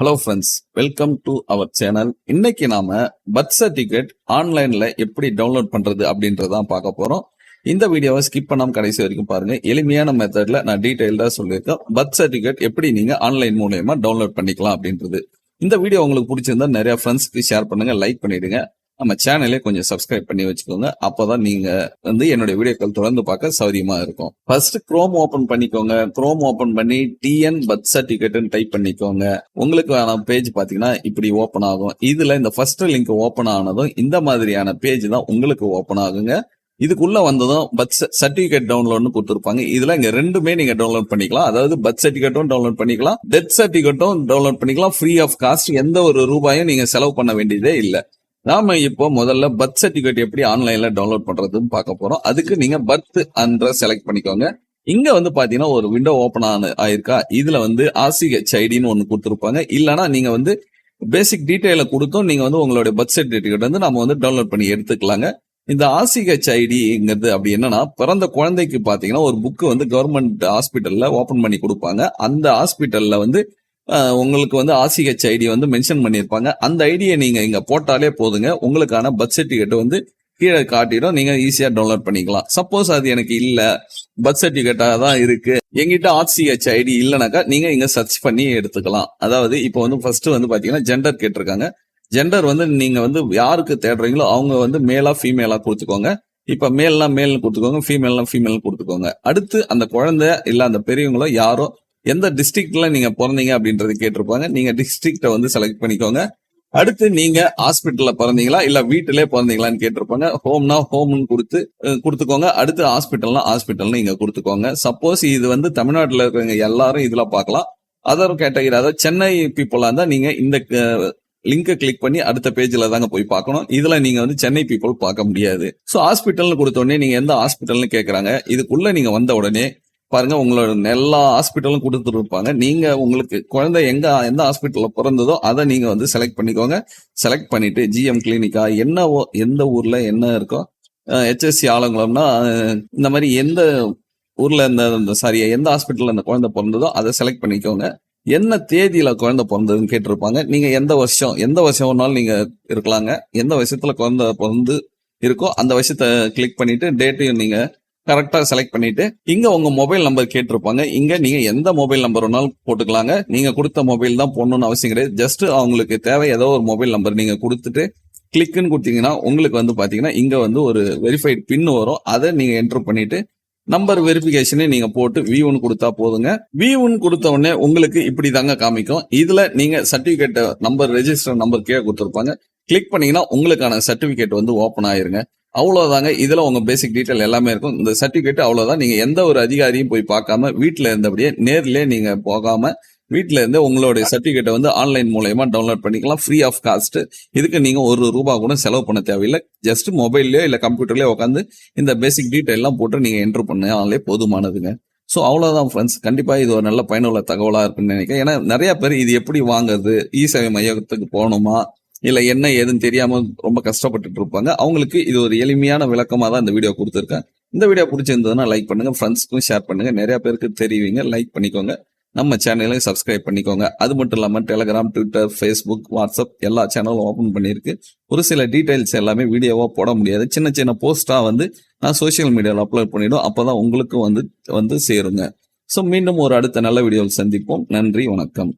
Hello friends welcome to our channel இன்னைக்கு நாம birth certificate ஆன்லைன்ல எப்படி டவுன்லோட் பண்றது அப்படின்றதான் பார்க்க போறோம். இந்த வீடியோவை ஸ்கிப் பண்ணாம கடைசி வரைக்கும் பாருங்க. எளிமையான மெத்தட்ல நான் டீடைல்டா சொல்லியிருக்கேன். பர்த் சர்டிபிகேட் எப்படி நீங்க ஆன்லைன் மூலயமா டவுன்லோட் பண்ணிக்கலாம் அப்படின்றது. இந்த வீடியோ உங்களுக்கு பிடிச்சிருந்தா நிறைய ஃப்ரெண்ட்ஸ்க்கு ஷேர் பண்ணுங்க லைக் பண்ணிடுங்க. நம்ம சேனலே கொஞ்சம் சப்ஸ்கிரைப் பண்ணி வச்சுக்கோங்க. அப்போதான் நீங்க வந்து என்னுடைய வீடியோக்கள் தொடர்ந்து பார்க்க சௌரியமா இருக்கும். ஃபர்ஸ்ட் குரோம் ஓபன் பண்ணிக்கோங்க. குரோம் ஓபன் பண்ணி டிஎன் பர்த் சர்டிபிகேட்னு டைப் பண்ணிக்கோங்க. உங்களுக்கு பேஜ் பாத்தீங்கன்னா இப்படி ஓபன் ஆகும். இதுல இந்த ஃபர்ஸ்ட் லிங்க் ஓபன் ஆனதும் இந்த மாதிரியான பேஜ் தான் உங்களுக்கு ஓபன் ஆகுங்க. இதுக்குள்ள வந்ததும் பர்த் சர்டிபிகேட் டவுன்லோட்னு கொடுத்துருப்பாங்க. இதுல இங்க ரெண்டுமே நீங்க டவுன்லோட் பண்ணிக்கலாம். அதாவது பர்த் சர்டிபிகேட்டும் டவுன்லோட் பண்ணிக்கலாம். டெத் சர்டிபிகேட்டும் டவுன்லோட் பண்ணிக்கலாம். ஃப்ரீ ஆஃப் காஸ்ட் எந்த ஒரு ரூபாயும் நீங்க செலவு பண்ண வேண்டியதே இல்லை. நாம இப்போ முதல்ல பர்த் சர்டிபிகேட் எப்படி ஆன்லைன்ல டவுன்லோட் பண்றதுன்னு பார்க்க போறோம். அதுக்கு நீங்க பர்த் அன்ற செலக்ட் பண்ணிக்கோங்க. இங்க வந்து பாத்தீங்கன்னா ஒரு விண்டோ ஓபன் ஆன ஆயிருக்கா? இதுல வந்து ஆசிஹெச் ஐடின்னு ஒன்று கொடுத்துருப்பாங்க. இல்லைன்னா நீங்க வந்து பேசிக் டீட்டெயில கொடுத்தும் நீங்க வந்து உங்களுடைய பர்த் சர்டிபிகேட் வந்து நம்ம வந்து டவுன்லோட் பண்ணி எடுத்துக்கலாங்க. இந்த ஆசிஹெச் ஐடிங்கிறது அப்படி என்னன்னா பிறந்த குழந்தைக்கு பாத்தீங்கன்னா ஒரு புக்கு வந்து கவர்மெண்ட் ஹாஸ்பிட்டல்ல ஓபன் பண்ணி கொடுப்பாங்க. அந்த ஹாஸ்பிட்டல்ல வந்து உங்களுக்கு வந்து ஆர்சிஹெச் ஐடி வந்து மென்ஷன் பண்ணியிருப்பாங்க. அந்த ஐடியை நீங்க இங்க போட்டாலே போதுங்க. உங்களுக்கான பர்த் சர்டிஃபிகேட் வந்து கீழே காட்டிடும். நீங்க ஈஸியா டவுன்லோட் பண்ணிக்கலாம். சப்போஸ் அது எனக்கு இல்ல. பர்த் சர்டிபிகேட்டா தான் இருக்கு. எங்கிட்ட ஆர்சிஹெச் ஐடி இல்லைனாக்கா நீங்க இங்க சர்ச் பண்ணி எடுத்துக்கலாம். அதாவது இப்போ வந்து ஃபர்ஸ்ட் வந்து பாத்தீங்கன்னா ஜெண்டர் கேட்டிருக்காங்க. ஜெண்டர் வந்து நீங்க வந்து யாருக்கு தேடுறீங்களோ அவங்க வந்து மேலா ஃபீமேலா கொடுத்துக்கோங்க. இப்ப மேல்னா மேல் கொடுத்துக்கோங்க. ஃபீமேல்னா ஃபீமேல் கொடுத்துக்கோங்க. அடுத்து அந்த குழந்தை இல்ல அந்த பெரியவங்களோ யாரோ எந்த டிஸ்ட்ரிக்ட்ல நீங்க பிறந்தீங்க அப்படின்றது கேட்டிருப்பாங்க. நீங்க டிஸ்ட்ரிக்ட வந்து செலக்ட் பண்ணிக்கோங்க. அடுத்து நீங்க ஹாஸ்பிட்டல்ல பிறந்தீங்களா? இல்ல வீட்டிலே பிறந்தீங்களான்னு கேட்டிருப்பாங்க. ஹோம்னா ஹோம்னு கொடுத்து கொடுத்துக்கோங்க. அடுத்து ஹாஸ்பிட்டல்னா ஹாஸ்பிட்டல்னு இங்க கொடுத்துக்கோங்க. சப்போஸ் இது வந்து தமிழ்நாட்டில் இருக்கிறவங்க எல்லாரும் இதுல பார்க்கலாம். அதர் கேட்டகரி அதாவது சென்னை பீப்புளா இருந்தா நீங்க இந்த லிங்கை கிளிக் பண்ணி அடுத்த பேஜ்ல தாங்க போய் பார்க்கணும். இதுல நீங்க வந்து சென்னை பீப்புள் பார்க்க முடியாது. ஸோ ஹாஸ்பிட்டல்னு கொடுத்த உடனே நீங்க எந்த ஹாஸ்பிட்டல்னு கேட்குறாங்க இதுக்குள்ள நீங்க வந்த உடனே பாருங்க உங்களோட எல்லா ஹாஸ்பிட்டலும் கொடுத்துருப்பாங்க நீங்க உங்களுக்கு குழந்தை எங்க எந்த ஹாஸ்பிட்டல்ல பிறந்ததோ அதை நீங்க வந்து செலக்ட் பண்ணிக்கோங்க. செலக்ட் பண்ணிட்டு ஜிஎம் கிளினிக்கா என்ன எந்த ஊர்ல என்ன இருக்கோ ஹெச்எஸ்சி ஆலங்குளம்னா இந்த மாதிரி எந்த ஊர்ல இந்த சாரி எந்த ஹாஸ்பிட்டல்ல அந்த குழந்தை பிறந்ததோ அதை செலக்ட் பண்ணிக்கோங்க. என்ன தேதியில குழந்தை பிறந்ததுன்னு கேட்டிருப்பாங்க. நீங்க எந்த வருஷம் எந்த வருஷம் வேணாலும் நீங்க இருக்கலாங்க. எந்த வருஷத்துல குழந்தை பிறந்து இருக்கோ அந்த வருஷத்தை கிளிக் பண்ணிட்டு டேட்டையும் நீங்க கரெக்டா செலக்ட் பண்ணிட்டு இங்க உங்க மொபைல் நம்பர் கேட்டிருப்பாங்க. இங்க நீங்க எந்த மொபைல் நம்பர் வேணாலும் போட்டுக்கலாங்க. நீங்க கொடுத்த மொபைல் தான் போடணும்னு அவசியம் கிடையாது. ஜஸ்ட் அவங்களுக்கு தேவை ஏதோ ஒரு மொபைல் நம்பர் நீங்க கொடுத்துட்டு கிளிக்னு கொடுத்தீங்கன்னா உங்களுக்கு வந்து பாத்தீங்கன்னா இங்க வந்து ஒரு வெரிஃபைட் பின் வரும். அதை நீங்க என்டர் பண்ணிட்டு நம்பர் வெரிஃபிகேஷனே நீங்க போட்டு வி ஒன் கொடுத்தா போதுங்க. வி ஒன் கொடுத்த உடனே உங்களுக்கு இப்படி தாங்க காமிக்கும். இதுல நீங்க சர்டிபிகேட் நம்பர் ரெஜிஸ்டர் நம்பர் கீழே கொடுத்துருப்பாங்க. கிளிக் பண்ணீங்கன்னா உங்களுக்கான சர்டிபிகேட் வந்து ஓப்பன் ஆயிருங்க. அவ்வளோதாங்க இதில் உங்கள் பேசிக் டீட்டெயில் எல்லாமே இருக்கும். இந்த சர்டிஃபிகேட் அவ்வளோதான் நீங்கள் எந்த ஒரு அதிகாரியும் போய் பார்க்காம வீட்டில் இருந்தபடியே நேர்லேயே நீங்கள் போகாமல் வீட்டில இருந்து உங்களுடைய சர்டிஃபிகேட்டை வந்து ஆன்லைன் மூலயமா டவுன்லோட் பண்ணிக்கலாம். ஃப்ரீ ஆஃப் காஸ்ட் இதுக்கு நீங்க ஒரு ரூபா கூட செலவு பண்ண தேவையில்லை. ஜஸ்ட் மொபைல்லயோ இல்ல கம்ப்யூட்டர்லயோ உட்காந்து இந்த பேசிக் டீடைல் எல்லாம் போட்டு நீங்க என்டர் பண்ணாலே போதுமானதுங்க. ஸோ அவ்வளோதான் ஃப்ரெண்ட்ஸ் கண்டிப்பாக இது ஒரு நல்ல பயனுள்ள தகவலாக இருக்குன்னு நினைக்கிறேன். ஏன்னா நிறைய பேர் இது எப்படி வாங்குறது? இ சேவை மையத்துக்கு போகணுமா? இல்லை என்ன ஏதுன்னு தெரியாமல் ரொம்ப கஷ்டப்பட்டுட்டு இருப்பாங்க அவங்களுக்கு இது ஒரு எளிமையான விளக்கமாக தான் இந்த வீடியோ கொடுத்துருக்கேன். இந்த வீடியோ பிடிச்சிருந்ததுன்னா லைக் பண்ணுங்க ஃப்ரெண்ட்ஸ்க்கும் ஷேர் பண்ணுங்க. நிறைய பேருக்கு தெரிவிங்க லைக் பண்ணிக்கோங்க. நம்ம சேனலையும் சப்ஸ்கிரைப் பண்ணிக்கோங்க. அது மட்டும் இல்லாமல் டெலிகிராம் ட்விட்டர் ஃபேஸ்புக் வாட்ஸ்அப் எல்லா சேனலும் ஓப்பன் பண்ணியிருக்கு. ஒரு சில டீடைல்ஸ் எல்லாமே வீடியோவாக போட முடியாது. சின்ன சின்ன போஸ்ட்டாக வந்து நான் சோஷியல் மீடியாவில் அப்லோட் பண்ணிவிடும் அப்போ தான் உங்களுக்கும் வந்து வந்து சேருங்க. ஸோ மீண்டும் ஒரு அடுத்த நல்ல வீடியோவில் சந்திப்போம். நன்றி வணக்கம்.